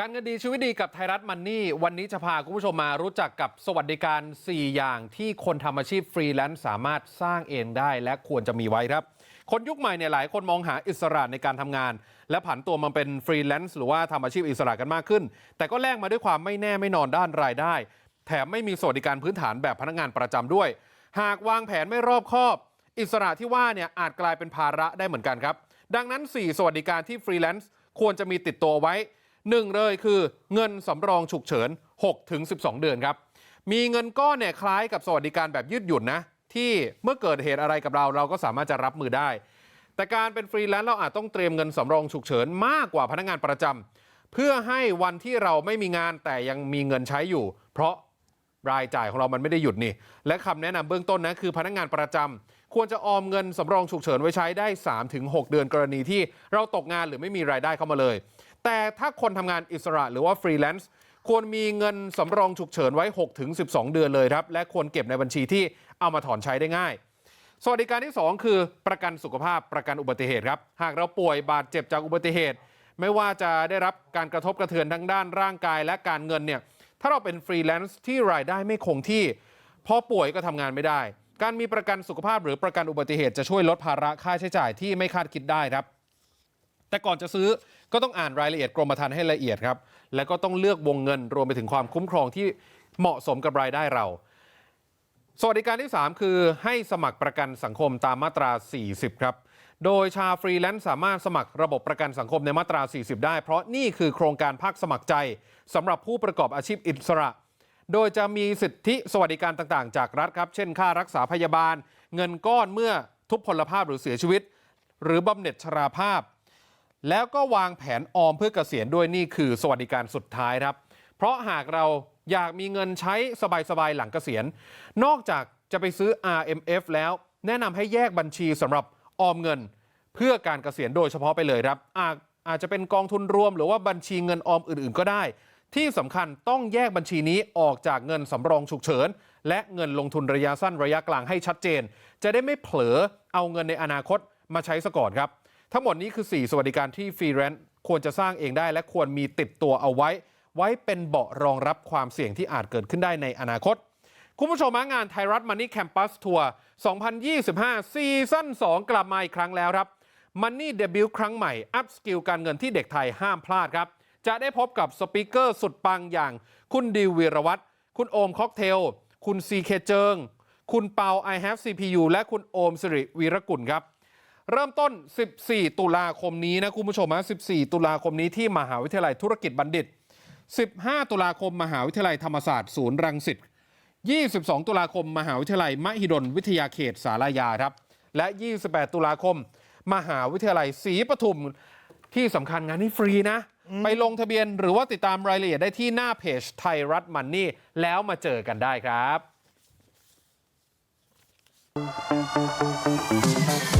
การเงินดีชีวิตดีกับไทยรัฐมันนี่วันนี้จะพาคุณผู้ชมมารู้จักกับสวัสดิการ 4 อย่างที่คนทำอาชีพฟรีแลนซ์สามารถสร้างเองได้และควรจะมีไว้ครับ คนยุคใหม่เนี่ยหลายคนมองหาอิสระในการทำงาน และผันตัวมาเป็นฟรีแลนซ์หรือว่าทำอาชีพอิสระกันมากขึ้น แต่ก็แลกมาด้วยความไม่แน่ไม่นอนด้านรายได้ แถมไม่มีสวัสดิการพื้นฐานแบบพนักงานประจำด้วย หากวางแผนไม่รอบคอบ อิสระที่ว่าเนี่ยอาจกลายเป็นภาระได้เหมือนกันครับ ดังนั้น 4 สวัสดิการที่ฟรีแลนซ์ควรจะมีติดตัวไว้ หนึ่งเลยคือเงินสำรองฉุกเฉิน6ถึงเดือนครับมีเงินก้อนเนี่ยคล้ายกับสวัสดิการแบบยืดหยุ่นนะที่เมื่อเกิดเหตุอะไรกับเราเราก็สามารถจะรับมือได้ แต่การเป็นฟรีแลนซ์เราอาจต้องเตรียมเงินสำรองฉุกเฉินมากกว่าพนักงานประจำเพื่อให้วันที่เราไม่มีงานแต่ยังมีเงินใช้อยู่ เพราะรายจ่ายของเรามันไม่ได้หยุดนี่ และคำแนะนำเบื้องต้นนะคือพนักงานประจำควรจะออมเงินสำรองฉุกเฉินไว้ใช้ได้ 3-6 เดือนกรณีที่เราตกงานหรือไม่มีรายได้เข้ามาเลย แต่ถ้าคนทำงานอิสระหรือว่าฟรีแลนซ์ควรมีเงินสำรองฉุกเฉินไว้ 6-12 เดือนเลยครับ และควรเก็บในบัญชีที่เอามาถอนใช้ได้ง่าย สวัสดิการที่ 2 คือประกันสุขภาพประกันอุบัติเหตุครับ หากเราป่วยบาดเจ็บจากอุบัติเหตุ ไม่ว่าจะได้รับการกระทบกระเทือนทั้งด้านร่างกายและการเงินเนี่ย ถ้าเราเป็นฟรีแลนซ์ที่รายได้ไม่คงที่ พอป่วยก็ทำงานไม่ได้ การมีประกันสุขภาพหรือประกันอุบัติเหตุจะช่วยลดภาระค่าใช้จ่ายที่ไม่คาดคิดได้ครับ แต่ก่อนจะซื้อ ก็ต้องอ่านรายละเอียดกรมธรรม์ให้ละเอียดครับแล้วก็ต้องเลือกวงเงินรวมไปถึงความคุ้มครองที่เหมาะสมกับรายได้เรา สวัสดิการที่ 3 คือให้สมัครประกันสังคมตามมาตรา 40 ครับ โดยชาวฟรีแลนซ์สามารถสมัครระบบประกันสังคมในมาตรา 40 ได้ เพราะนี่คือโครงการภาคสมัครใจสำหรับผู้ประกอบอาชีพอิสระ โดยจะมีสิทธิสวัสดิการต่างๆ จากรัฐครับ เช่น ค่ารักษาพยาบาล เงินก้อนเมื่อทุพพลภาพหรือเสียชีวิต หรือบำเหน็จชราภาพ แล้วก็วางแผนออมเพื่อเกษียณด้วยนี่คือสวัสดิการสุดท้ายครับเพราะหากเราอยากมีเงินใช้สบายๆหลังเกษียณนอกจากจะไปซื้อ RMF แล้วแนะนำให้แยกบัญชีสำหรับออมเงิน เพื่อการเกษียณโดยเฉพาะไปเลยครับอาจอาจจะเป็นกองทุนรวมหรือว่าบัญชีเงินออมอื่นๆก็ได้ ที่สำคัญต้องแยกบัญชีนี้ออกจากเงินสำรองฉุกเฉิน และเงินลงทุนระยะสั้นระยะกลางให้ชัดเจน จะได้ไม่เผลอเอาเงินในอนาคตมาใช้ซะก่อนครับ ทั้งหมดนี้คือ 4 สวัสดิการที่ฟรีแลนซ์ควรจะสร้างเองได้ และควรมีติดตัวเอาไว้ ไว้เป็นเบาะรองรับความเสี่ยงที่อาจเกิดขึ้นได้ในอนาคต คุณผู้ชมงานไทยรัฐมันนี่แคมปัสทัวร์2025 ซีซั่น2 กลับมาอีกครั้งแล้วครับมันนี่เดบิวต์ครั้งใหม่ อัพสกิลการเงินที่เด็กไทยห้ามพลาดครับ จะได้พบกับสปีกเกอร์สุดปังอย่าง คุณดิววีรวัตรคุณโอมค็อกเทล คุณซีเคเจิง คุณเปา I have CPU และคุณโอมสิริวีรกุลครับ เริ่มต้น 14 ตุลาคมนี้นะคุณผู้ชมฮะ14ตุลาคมนี้ที่มหาวิทยาลัยธุรกิจบัณฑิต 15 ตุลาคม มหาวิทยาลัยธรรมศาสตร์ศูนย์รังสิต 22 ตุลาคม มหาวิทยาลัยมหิดลวิทยาเขตสารยาครับ และ 28 ตุลาคม มหาวิทยาลัยศรีปทุมที่สำคัญงานนี้ฟรีนะ ไปลงทะเบียนหรือว่าติดตามรายละเอียดได้ที่หน้าเพจไทยรัฐมันนี่แล้วมาเจอกันได้ครับเ